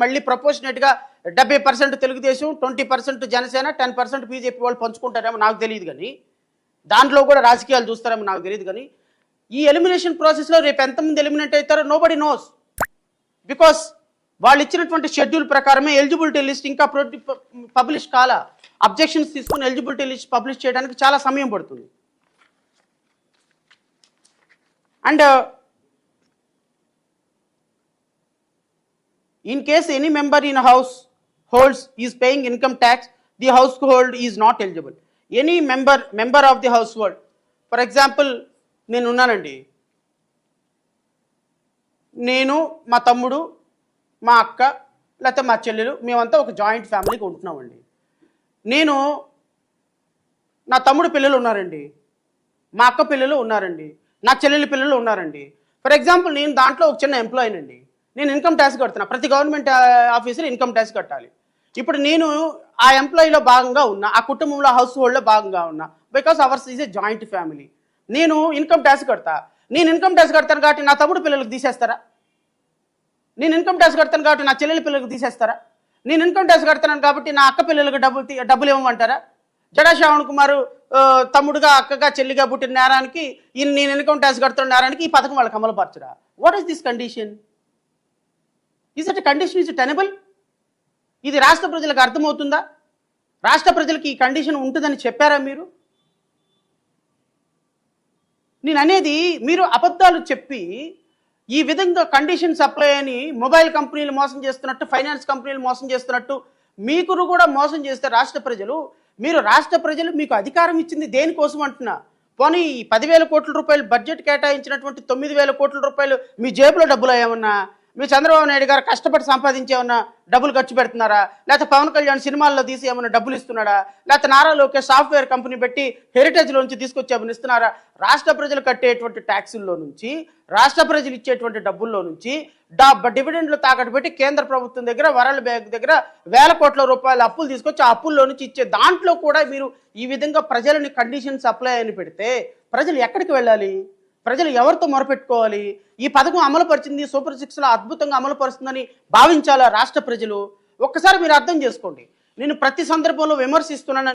మళ్ళీ proportionate గా డెబ్బై percent Telugu Desam twenty percent Janasena ten percent BJP వాళ్ళు పంచుకుంటారేమో నాకు తెలియదు కానీ దాంట్లో కూడా రాజకీయాలు చూస్తారేమో నాకు తెలియదు కానీ ఈ ఎలిమినేషన్ ప్రాసెస్లో రేపు ఎంతమంది ఎలిమినేట్ అవుతారో నోబడి నోస్ బికాస్ వాళ్ళు ఇచ్చినటువంటి షెడ్యూల్ ప్రకారమే ఎలిజిబిలిటీ లిస్ట్ ఇంకా పబ్లిష్ కాల. అబ్జెక్షన్స్ తీసుకుని ఎలిజిబిలిటీ లిస్ట్ పబ్లిష్ చేయడానికి చాలా సమయం పడుతుంది. And in case any member in a house holds is paying income tax the household is not eligible. Any member member of the household for example నేను ఉన్నానండి. నేను మా తమ్ముడు మా అక్క లేకపోతే మా చెల్లెలు మేమంతా ఒక జాయింట్ ఫ్యామిలీకి ఉంటున్నామండి నేను నా తమ్ముడు పిల్లలు ఉన్నారండి. మా అక్క పిల్లలు ఉన్నారండి. నా చెల్లెలి పిల్లలు ఉన్నారండి. ఫర్ ఎగ్జాంపుల్ నేను దాంట్లో ఒక చిన్న ఎంప్లాయీనండి నేను ఇన్కమ్ ట్యాక్స్ కడుతున్నా. ప్రతి గవర్నమెంట్ ఆఫీసర్ ఇన్కమ్ ట్యాక్స్ కట్టాలి. ఇప్పుడు నేను ఆ ఎంప్లాయీలో భాగంగా ఉన్నా ఆ కుటుంబంలో హౌస్ హోల్డ్లో భాగంగా ఉన్నా because ours is a joint family నేను ఇన్కమ్ ట్యాక్స్ కడతా. నేను ఇన్కమ్ ట్యాక్స్ కడతాను కాబట్టి నా తమ్ముడు పిల్లలకు తీసేస్తారా? నేను ఇన్కమ్ ట్యాక్స్ కడతాను కాబట్టి నా చెల్లెల పిల్లలకు తీసేస్తారా? నేను ఇన్కమ్ ట్యాక్స్ కడతాను కాబట్టి నా అక్క పిల్లలకు డబ్బులు డబ్బులు ఇవ్వమంటారా? జడా శ్రావణ్ కుమార్ తమ్ముడుగా అక్కగా చెల్లిగా పుట్టిన నేరానికి నేను ఇన్కమ్ ట్యాక్స్ కడుతున్న నేరానికి ఈ పథకం వాళ్ళకి అమలుపరచరా. What is this condition is at condition is tenable ఇది రాష్ట్ర ప్రజలకు అర్థమవుతుందా? రాష్ట్ర ప్రజలకి ఈ కండిషన్ ఉంటుందని చెప్పారా మీరు? నేను అనేది మీరు అబద్ధాలు చెప్పి ఈ విధంగా కండిషన్ సప్లై అని మొబైల్ కంపెనీలు మోసం చేస్తున్నట్టు ఫైనాన్స్ కంపెనీలు మోసం చేస్తున్నట్టు మీకును కూడా మోసం చేస్తే రాష్ట్ర ప్రజలు మీరు రాష్ట్ర ప్రజలు మీకు అధికారం ఇచ్చింది దేనికోసం అంటున్నా? పోనీ ఈ పదివేల కోట్ల రూపాయలు బడ్జెట్ కేటాయించినటువంటి తొమ్మిది వేల కోట్ల రూపాయలు మీ జేబులో డబ్బులు ఏమన్నా మీ చంద్రబాబు నాయుడు గారు కష్టపడి సంపాదించి ఏమన్నా డబ్బులు ఖర్చు పెడుతున్నారా? లేకపోతే పవన్ కళ్యాణ్ సినిమాల్లో తీసి ఏమైనా డబ్బులు ఇస్తున్నాడా? లేకపోతే నారా లోకేష్ సాఫ్ట్వేర్ కంపెనీ పెట్టి హెరిటేజ్లో నుంచి తీసుకొచ్చి ఏమైనా ఇస్తున్నారా? రాష్ట్ర ప్రజలు కట్టేటువంటి ట్యాక్సుల్లో నుంచి రాష్ట్ర ప్రజలు ఇచ్చేటువంటి డబ్బుల్లో నుంచి డివిడెండ్లు తాకట్టు పెట్టి కేంద్ర ప్రభుత్వం దగ్గర వరల్డ్ బ్యాంక్ దగ్గర వేల కోట్ల రూపాయల అప్పులు తీసుకొచ్చి ఆ అప్పుల్లో నుంచి ఇచ్చే దాంట్లో కూడా మీరు ఈ విధంగా ప్రజలని కండిషన్ సప్లై అని పెడితే ప్రజలు ఎక్కడికి వెళ్ళాలి? ప్రజలు ఎవరితో మొరపెట్టుకోవాలి? ఈ పథకం అమలు పరిచింది సూపర్ సిక్స్లో అద్భుతంగా అమలు పరుస్తుందని భావించాలా రాష్ట్ర ప్రజలు? ఒక్కసారి మీరు అర్థం చేసుకోండి. నేను ప్రతి సందర్భంలో విమర్శిస్తున్నాను